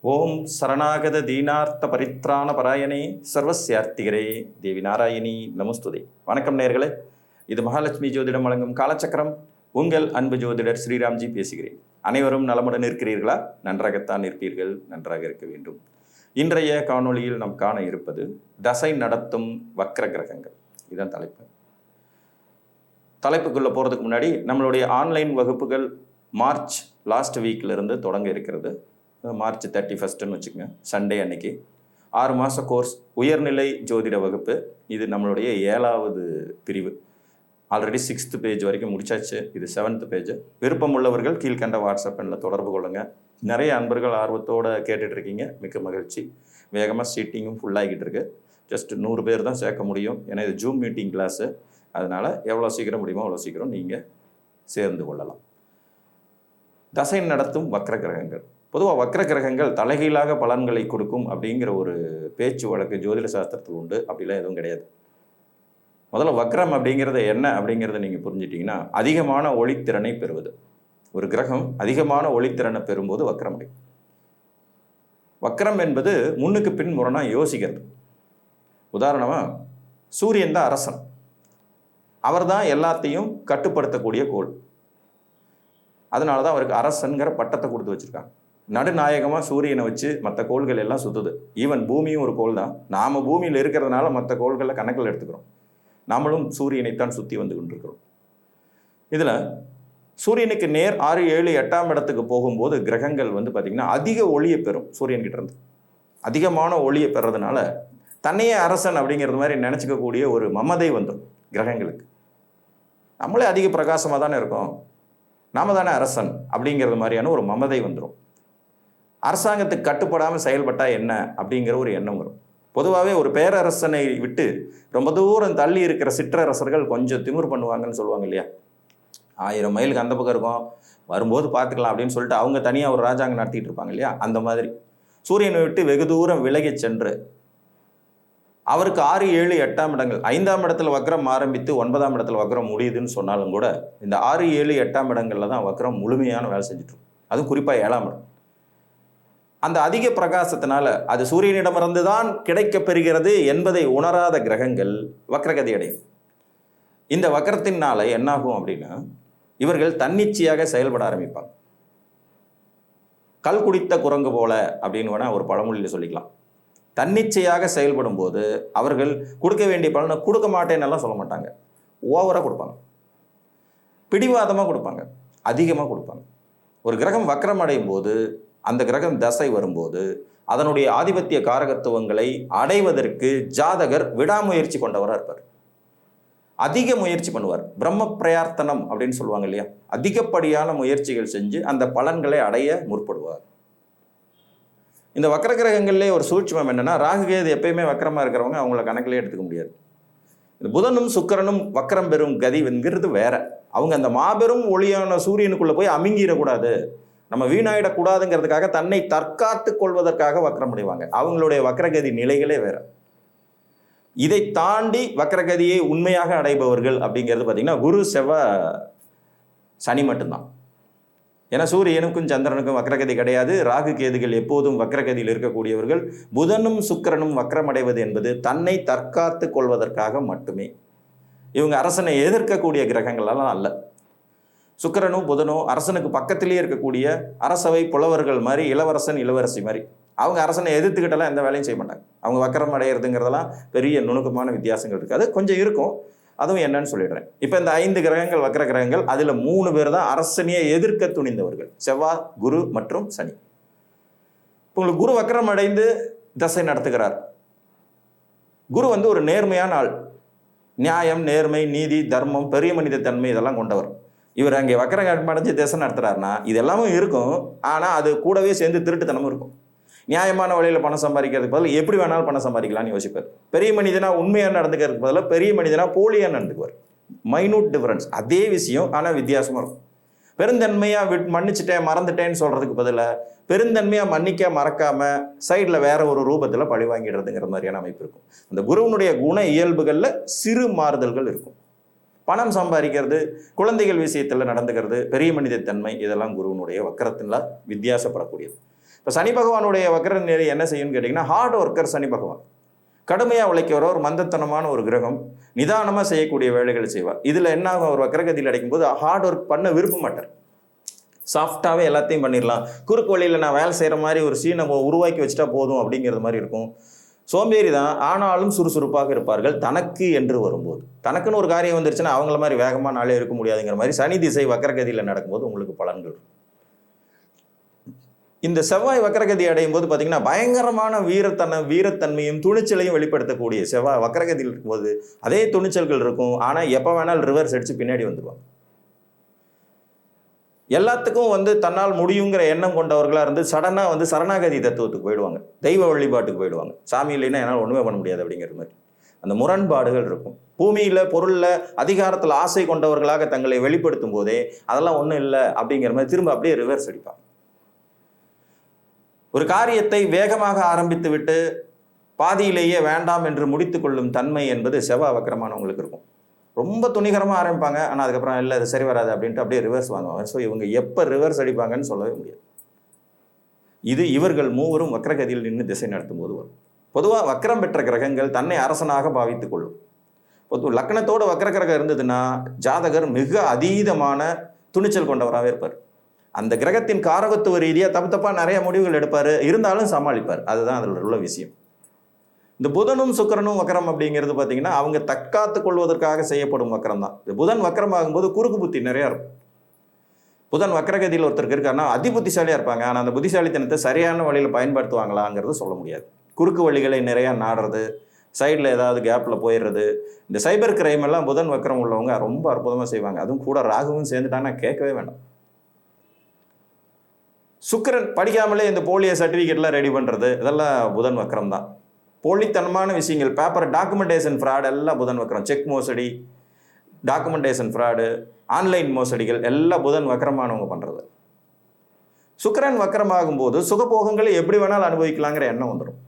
ஓம் சரணாகத தீனார்த்த பரித்ராண பராயணே சர்வசியார்த்திகரே தேவி நாராயணி நமஸ்துதே. வணக்கம் நேர்களே. இது மகாலட்சுமி ஜோதிடம் வழங்கும் காலச்சக்கரம். உங்கள் அன்பு ஜோதிடர் ஸ்ரீராம்ஜி பேசுகிறேன். அனைவரும் நலமுடன் இருக்கிறீர்களா? நன்றாகத்தான் இருப்பீர்கள். நன்றாக இருக்க வேண்டும். இன்றைய காணொளியில் நாம் காண இருப்பது தசை நடத்தும் வக்ர கிரகங்கள். இதுதான் தலைப்பு. தலைப்புக்குள்ளே போகிறதுக்கு முன்னாடி நம்மளுடைய ஆன்லைன் வகுப்புகள் மார்ச் லாஸ்ட் வீக்கிலிருந்து தொடங்க இருக்கிறது. மார்ச் தேர்ட்டி ஃபஸ்ட்டுன்னு வச்சுக்கோங்க சண்டே அன்னைக்கு. ஆறு மாத கோர்ஸ் உயர்நிலை ஜோதிட வகுப்பு. இது நம்மளுடைய ஏழாவது பிரிவு. ஆல்ரெடி சிக்ஸ்த்து பேஜ் வரைக்கும் முடிச்சாச்சு. இது செவன்த் பேஜ் விருப்பம் உள்ளவர்கள் கீழ்கண்ட வாட்ஸ்அப் எண்ணில் தொடர்பு கொள்ளுங்கள் நிறைய அன்பர்கள் ஆர்வத்தோடு கேட்டுட்டு இருக்கீங்க மிக்க மகிழ்ச்சி. வேகமாக சீட்டிங்கும் ஃபுல்லாகிக்கிட்டு இருக்கு. ஜஸ்ட் நூறு பேர் தான் சேர்க்க முடியும். ஏன்னா இது ஜூம் மீட்டிங் கிளாஸு அதனால் எவ்வளோ சீக்கிரம் முடியுமோ அவ்வளோ சீக்கிரம் நீங்கள் சேர்ந்து கொள்ளலாம். தசை நடத்தும் வக்ர கிரகங்கள். பொதுவாக வக்ர கிரகங்கள் தலைகீழாக பலன்களை கொடுக்கும் அப்படிங்கிற ஒரு பேச்சு வழக்கு ஜோதிட சாஸ்திரத்தில் உண்டு. அப்படிலாம் எதுவும் கிடையாது. முதல்ல வக்ரம் அப்படிங்கிறது என்ன அப்படிங்கிறத நீங்கள் புரிஞ்சிட்டிங்கன்னா அதிகமான ஒளித்திறனை பெறுவது. ஒரு கிரகம் அதிகமான ஒளித்திறனை பெறும்போது வக்ரம் அடையும் வக்ரம் என்பது முன்னுக்கு பின் முரணாக யோசிக்கிறது. உதாரணமாக சூரியன் தான் அரசன். அவர் தான் எல்லாத்தையும் கட்டுப்படுத்தக்கூடிய கோள். அதனால தான் அவருக்கு அரசன்கிற பட்டத்தை கொடுத்து வச்சுருக்காங்க. நடுநாயகமாக சூரியனை வச்சு மற்ற கோள்கள் எல்லாம் சுற்றுது ஈவன் பூமியும் ஒரு கோள் தான் நாம் பூமியில் இருக்கிறதுனால மற்ற கோள்களை கணக்கில் எடுத்துக்கிறோம். நாமளும் சூரியனைத்தான் சுற்றி வந்து கொண்டிருக்கிறோம். இதில் சூரியனுக்கு நேர் ஆறு ஏழு எட்டாம் இடத்துக்கு போகும்போது கிரகங்கள் வந்து பார்த்திங்கன்னா அதிக ஒளியை பெறும் சூரியன்கிட்ட இருந்து. அதிகமான ஒளியை பெறதுனால தன்னையே அரசன் அப்படிங்கிறது மாதிரி நினச்சிக்கக்கூடிய ஒரு மமதை வந்துடும் கிரகங்களுக்கு. நம்மளே அதிக பிரகாசமாக தானே இருக்கோம். நாம தானே அரசன் அப்படிங்கிறது மாதிரியான ஒரு மமதை வந்துடும் அரசாங்கத்துக்கு கட்டுப்படாமல் செயல்பட்டால் என்ன அப்படிங்கிற ஒரு எண்ணம் வரும். பொதுவாகவே ஒரு பேரரசனை விட்டு ரொம்ப தூரம் தள்ளி இருக்கிற சிற்றரசர்கள் கொஞ்சம் திமிர் பண்ணுவாங்கன்னு சொல்லுவாங்க இல்லையா? ஆயிரம் மைலுக்கு அந்த பக்கம் இருக்கும். வரும்போது பார்த்துக்கலாம் அப்படின்னு சொல்லிட்டு அவங்க தனியாக ஒரு ராஜாங்கம் நடத்திட்டு இருப்பாங்க இல்லையா? அந்த மாதிரி. சூரியனை விட்டு வெகு தூரம் விலகி சென்று அவருக்கு ஆறு ஏழு எட்டாம் இடங்கள். ஐந்தாம் இடத்துல வக்ரம் ஆரம்பித்து ஒன்பதாம் இடத்துல வக்ரம் முடியுதுன்னு சொன்னாலும் கூட இந்த ஆறு ஏழு எட்டாம் இடங்களில் தான் வக்ரம் முழுமையான வேலை செஞ்சுட்டு அதுவும் குறிப்பாக ஏழாம் இடம். அந்த அதிக பிரகாசத்தினால அது சூரியனிடமிருந்து தான் கிடைக்கப் பெறுகிறது என்பதை உணராத கிரகங்கள் வக்ரகதி அடையும் இந்த வக்கரத்தினால என்னாகும் அப்படின்னா இவர்கள் தன்னிச்சையாக செயல்பட ஆரம்பிப்பாங்க. கல் குடித்த குரங்கு போல அப்படின்னு வேணா ஒரு பழமொழியில் சொல்லிக்கலாம். தன்னிச்சையாக செயல்படும் போது அவர்கள் கொடுக்க வேண்டிய பலனை கொடுக்க மாட்டேன்னெல்லாம் சொல்ல மாட்டாங்க. ஓவராக கொடுப்பாங்க. பிடிவாதமாக கொடுப்பாங்க. அதிகமாக கொடுப்பாங்க. ஒரு கிரகம் வக்கரம் அடையும் போது அந்த கிரகம் தசை வரும்போது அதனுடைய ஆதிபத்திய காரகத்துவங்களை அடைவதற்கு ஜாதகர் விடாமுயற்சி கொண்டவராக இருப்பார். அதிக முயற்சி பண்ணுவார். பிரம்ம பிரயார்த்தனம் அப்படின்னு சொல்லுவாங்க இல்லையா? அதிகப்படியான முயற்சிகள் செஞ்சு அந்த பலன்களை அடைய முற்படுவார். இந்த வக்கர கிரகங்கள்லேயே ஒரு சூட்சமம் என்னன்னா ராகுகேது எப்பயுமே வக்கரமாக இருக்கிறவங்க அவங்கள கணக்கிலே எடுத்துக்க முடியாது. இந்த புதனும் சுக்கிரனும் வக்கரம் பெறும் கதி என்கிறது வேற. அவங்க அந்த மாபெரும் ஒளியான சூரியனுக்குள்ளே போய் அமுங்கிடக்கூடாது. நம்ம வீணாயிடக்கூடாதுங்கிறதுக்காக தன்னை தற்காத்து கொள்வதற்காக வக்கரம் அடைவாங்க அவங்களுடைய வக்கரகதி நிலைகளே வேற. இதை தாண்டி வக்கரகதியை உண்மையாக அடைபவர்கள் அப்படிங்கிறது பார்த்தீங்கன்னா குரு செவ்வாய் சனி மட்டும்தான். ஏன்னா சூரியனுக்கும் சந்திரனுக்கும் வக்கரகதி கிடையாது. ராகு கேதுகள் எப்போதும் வக்கரகதியில் இருக்கக்கூடியவர்கள். புதனும் சுக்கிரனும் வக்கரமடைவது என்பது தன்னை தற்காத்து கொள்வதற்காக மட்டுமே. இவங்க அரசனை எதிர்க்கக்கூடிய கிரகங்களெல்லாம் அல்ல. சுக்கரனும் புதனும் அரசனுக்கு பக்கத்திலேயே இருக்கக்கூடிய அரசவை புலவர்கள் மாதிரி இளவரசன் இளவரசி மாதிரி. அவங்க அரசனை எதிர்த்துக்கிட்டலாம் எந்த வேலையும் செய்ய மாட்டாங்க. அவங்க வக்கரம் அடையிறதுங்கிறதெல்லாம் பெரிய நுணுக்கமான வித்தியாசங்கள் இருக்குது அது கொஞ்சம் இருக்கும். அதுவும் என்னன்னு சொல்லிடுறேன். இப்போ இந்த ஐந்து கிரகங்கள் வக்கர கிரகங்கள் அதில் மூணு பேர் தான் அரசனையை எதிர்க்க துணிந்தவர்கள். செவ்வாய் குரு மற்றும் சனி. உங்களுக்கு குரு வக்கரம் அடைந்து தசை நடத்துகிறார். குரு வந்து ஒரு நேர்மையான ஆள். நியாயம் நேர்மை நீதி தர்மம் பெரிய மனித தன்மை இதெல்லாம் கொண்டவர். இவர் அங்கே வக்கரகாட்டம் அடைஞ்சு தசை நடத்துறாருன்னா இது எல்லாமும் இருக்கும். ஆனால் அது கூடவே சேர்ந்து திருட்டுத்தனமும் இருக்கும். நியாயமான வழியில் பணம் சம்பாதிக்கிறதுக்கு பதில் எப்படி வேணாலும் பணம் சம்பாதிக்கலாம்னு யோசிப்பார். பெரிய மனிதனா உண்மையாக நடந்துக்கிறதுக்கு பதிலாக பெரிய மனிதனா போலியாக நடந்துக்குவார். மைனூட் டிஃப்ரென்ஸ் அதே விஷயம் ஆனால் வித்தியாசமாக இருக்கும். பெருந்தன்மையாக விட் மன்னிச்சிட்டேன் மறந்துட்டேன்னு சொல்கிறதுக்கு பதிலாக பெருந்தன்மையாக மன்னிக்க மறக்காமல் சைடில் வேற ஒரு ரூபத்தில் பழி வாங்கிடுறதுங்கிற மாதிரியான அமைப்பு இருக்கும். அந்த குருவனுடைய குண இயல்புகளில் சிறு மாறுதல்கள் இருக்கும். பணம் சம்பாதிக்கிறது குழந்தைகள் விஷயத்தில் நடந்துக்கிறது பெரிய மனித தன்மை இதெல்லாம் குருவனுடைய வக்கரத்தில் வித்தியாசப்படக்கூடியது. இப்போ சனி பகவானுடைய வக்கர நிலை என்ன செய்யும்னு கேட்டிங்கன்னா ஹார்ட் ஒர்க்கர் சனி பகவான். கடுமையாக உழைக்கிற ஒரு மந்தத்தனமான ஒரு கிரகம் நிதானமாக செய்யக்கூடிய வேலைகளை செய்வார். இதில் என்ன ஆகும்? அவர் வக்கரகதியில் அடைக்கும்போது ஹார்ட் ஒர்க் பண்ண விரும்ப மாட்டார். சாஃப்டாகவே எல்லாத்தையும் பண்ணிடலாம் குறுக்கு வழியில் நான் வேலை செய்கிற மாதிரி ஒரு சீனை உருவாக்கி வச்சுட்டா போதும் அப்படிங்கிறது மாதிரி இருக்கும். சோம்பேறி தான் ஆனாலும் சுறுசுறுப்பாக இருப்பார்கள் தனக்கு என்று வரும்போது. தனக்குன்னு ஒரு காரியம் வந்துருச்சுன்னா அவங்கள மாதிரி வேகமாக நாளே இருக்க முடியாதுங்கிற மாதிரி சனி திசை வக்கரகதியில் நடக்கும்போது உங்களுக்கு பலன்கள் இருக்கும். இந்த செவ்வாய் வக்கரகதி அடையும் போது பார்த்தீங்கன்னா பயங்கரமான வீரத்தன வீரத்தன்மையும் துணிச்சலையும் வெளிப்படுத்தக்கூடிய செவ்வாய் வக்கரகதியில் இருக்கும்போது அதே துணிச்சல்கள் இருக்கும். ஆனால் எப்போ வேணாலும் ரிவர்ஸ் அடித்து பின்னாடி வந்துடுவாங்க எல்லாத்துக்கும் வந்து தன்னால் முடியுங்கிற எண்ணம் கொண்டவர்களாக இருந்து சடனாக வந்து சரணாகதி தத்துவத்துக்கு போயிடுவாங்க. தெய்வ வழிபாட்டுக்கு போயிடுவாங்க. சாமி இல்லைன்னா என்னால் ஒன்றுமே பண்ண முடியாது அப்படிங்கிற மாதிரி. அந்த முரண்பாடுகள் இருக்கும். பூமியில் பொருளில் அதிகாரத்தில் ஆசை கொண்டவர்களாக தங்களை வெளிப்படுத்தும் போதே அதெல்லாம் ஒன்றும் இல்லை அப்படிங்கிற மாதிரி திரும்ப அப்படியே ரிவர்ஸ் அடிப்பாங்க. ஒரு காரியத்தை வேகமாக ஆரம்பித்து விட்டு பாதியிலேயே வேண்டாம் என்று முடித்து கொள்ளும் தன்மை என்பது செவ்வா வக்கரமானவங்களுக்கு இருக்கும். ரொம்ப துணிகரமாக ஆரம்பிப்பாங்க. ஆனால் அதுக்கப்புறம் இல்லை அது சரி வராது அப்படின்ட்டு அப்படியே ரிவர்ஸ் வாங்குவாங்க. ஸோ இவங்க எப்போ ரிவர்ஸ் அடிப்பாங்கன்னு சொல்லவே முடியாது. இது இவர்கள் மூவரும் வக்கரகதியில் நின்று திசை நடத்தும் போது வரும். பொதுவாக வக்கரம் பெற்ற கிரகங்கள் தன்னை அரசனாக பாவித்துக் கொள்ளும். பொது லக்னத்தோட வக்கர கிரகம் இருந்ததுன்னா ஜாதகர் மிக அதீதமான துணிச்சல் கொண்டவராகவே இருப்பார். அந்த கிரகத்தின் காரகத்துவ ரீதியாக தப்பு தப்பாக நிறைய முடிவுகள் எடுப்பார். இருந்தாலும் சமாளிப்பார். அதுதான் அதில் உள்ள விஷயம். இந்த புதனும் சுக்கிரனும் வக்கரம் அப்படிங்கிறது பார்த்தீங்கன்னா அவங்க தற்காத்து கொள்வதற்காக செய்யப்படும் வக்கரம் தான். இந்த புதன் வக்கரம் ஆகும்போது குறுக்கு புத்தி நிறையா இருக்கும். புதன் வக்கரகதியில் ஒருத்தருக்கு இருக்காருன்னா அதி புத்திசாலியாக இருப்பாங்க. ஆனால் அந்த புத்திசாலித்தனத்தை சரியான வழியில் பயன்படுத்துவாங்களாங்கிறது சொல்ல முடியாது. குறுக்கு வழிகளை நிறையா நாடுறது சைடில் ஏதாவது கேப்பில் போயிடுறது. இந்த சைபர் கிரைம் எல்லாம் புதன் வக்கரம் உள்ளவங்க ரொம்ப அற்புதமாக செய்வாங்க. அதுவும் கூட ராகுவும் சேர்ந்துட்டாங்கன்னா கேட்கவே வேண்டாம் சுக்கரன் படிக்காமலே இந்த போலியோ சர்டிஃபிகேட்லாம் ரெடி பண்ணுறது இதெல்லாம் புதன் வக்கரம் தான். போலித்தனமான விஷயங்கள். பேப்பர் டாக்குமெண்டேஷன் ஃப்ராடு எல்லாம் புதன் வக்கரம். செக் மோசடி டாக்குமெண்டேஷன் ஃப்ராடு ஆன்லைன் மோசடிகள் எல்லாம் புதன் வக்கரமானவங்க பண்ணுறது சுக்கரன் வக்கரமாகும் போது சுகபோகங்களை எப்படி வேணாலும் அனுபவிக்கலாங்கிற எண்ணம் வந்துடும்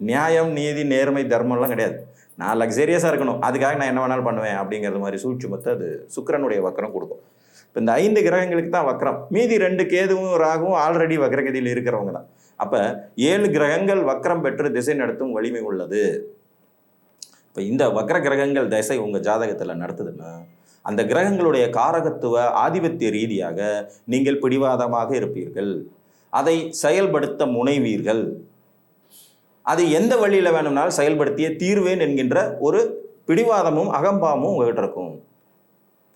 நியாயம் நீதி நேர்மை தர்மம்லாம் கிடையாது. நான் லக்ஸரியஸாக இருக்கணும். அதுக்காக நான் என்ன வேணாலும் பண்ணுவேன் அப்படிங்கிறது மாதிரி சூழ்ச்சிமத்தை அது சுக்கிரனுடைய வக்கரம் கொடுக்கும். இப்போ இந்த ஐந்து கிரகங்களுக்கு தான் வக்கரம். மீதி ரெண்டு கேதுவும் ராகுவும் ஆல்ரெடி வக்கரகதியில் இருக்கிறவங்க தான். அப்போ ஏழு கிரகங்கள் வக்கரம் பெற்று திசை நடத்தும் வலிமை உள்ளது. இப்போ இந்த வக்கர கிரகங்கள் திசை உங்கள் ஜாதகத்தில் நடத்துதுன்னா அந்த கிரகங்களுடைய காரகத்துவ ஆதிபத்திய ரீதியாக நீங்கள் பிடிவாதமாக இருப்பீர்கள். அதை செயல்படுத்த முனைவீர்கள். அது எந்த வழியில் வேணும்னாலும் செயல்படுத்திய தீர்வேன் என்கின்ற ஒரு பிடிவாதமும் அகம்பாவமும் உங்ககிட்ட இருக்கும்.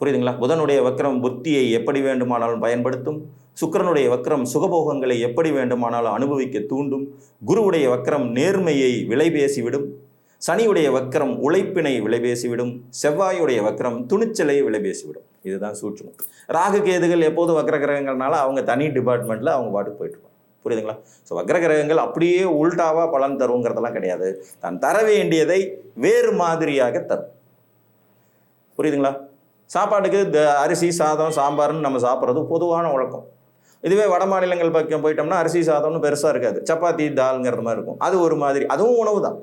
புரியுதுங்களா? புதனுடைய வக்கரம் புத்தியை எப்படி வேண்டுமானாலும் பயன்படுத்தும். சுக்கிரனுடைய வக்கரம் சுகபோகங்களை எப்படி வேண்டுமானாலும் அனுபவிக்க தூண்டும். குருவுடைய வக்கரம் நேர்மையை விலைபேசிவிடும். சனியுடைய வக்கரம் உழைப்பினை விலைபேசிவிடும். செவ்வாயுடைய வக்கரம் துணிச்சலை விலைபேசிவிடும். இதுதான் சூட்சமம். ராகு கேதுகள் எப்போதும் வக்கர கிரகங்கள்னால அவங்க தனி டிபார்ட்மெண்ட்டில் அவங்க பாட்டுக்கு போயிட்டு புரியுதுங்களா? ஸோ வக்கர கிரகங்கள் அப்படியே உல்டாவாக பலன் தருங்கிறதெல்லாம் கிடையாது. தான் தர வேண்டியதை வேறு மாதிரியாக தரும். புரியுதுங்களா? சாப்பாட்டுக்கு த அரிசி சாதம் சாம்பார்னு நம்ம சாப்பிட்றது பொதுவான வழக்கம் இதுவே வட மாநிலங்கள் பக்கம் போயிட்டோம்னா அரிசி சாதம்னு பெருசாக இருக்காது. சப்பாத்தி தால்ங்கிறது மாதிரி இருக்கும். அது ஒரு மாதிரி. அதுவும் உணவு தான்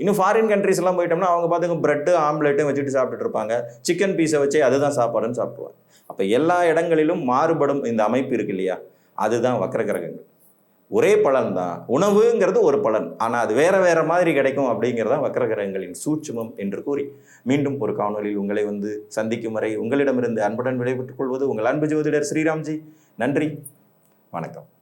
இன்னும் ஃபாரின் கண்ட்ரிஸ் எல்லாம் போயிட்டோம்னா அவங்க பார்த்துங்க பிரெட்டு ஆம்லெட்டும் வச்சுட்டு சாப்பிட்டுட்டு இருப்பாங்க. சிக்கன் பீஸை வச்சே அதுதான் சாப்பாடுன்னு சாப்பிடுவாங்க. அப்போ எல்லா இடங்களிலும் மாறுபடும் இந்த அமைப்பு இருக்கு இல்லையா? அதுதான் வக்கர கிரகங்கள். ஒரே பலன் தான். உணவுங்கிறது ஒரு பலன். ஆனால் அது வேற வேற மாதிரி கிடைக்கும் அப்படிங்கிறது தான் வக்கர கிரகங்களின் சூட்சுமம் என்று கூறி. மீண்டும் ஒரு காணொலியில் உங்களை வந்து சந்திக்கும் வரை உங்களிடமிருந்து அன்புடன் விடைபெற்றுக் கொள்வது உங்கள் அன்பு ஜோதிடர் ஸ்ரீராம்ஜி. நன்றி. வணக்கம்.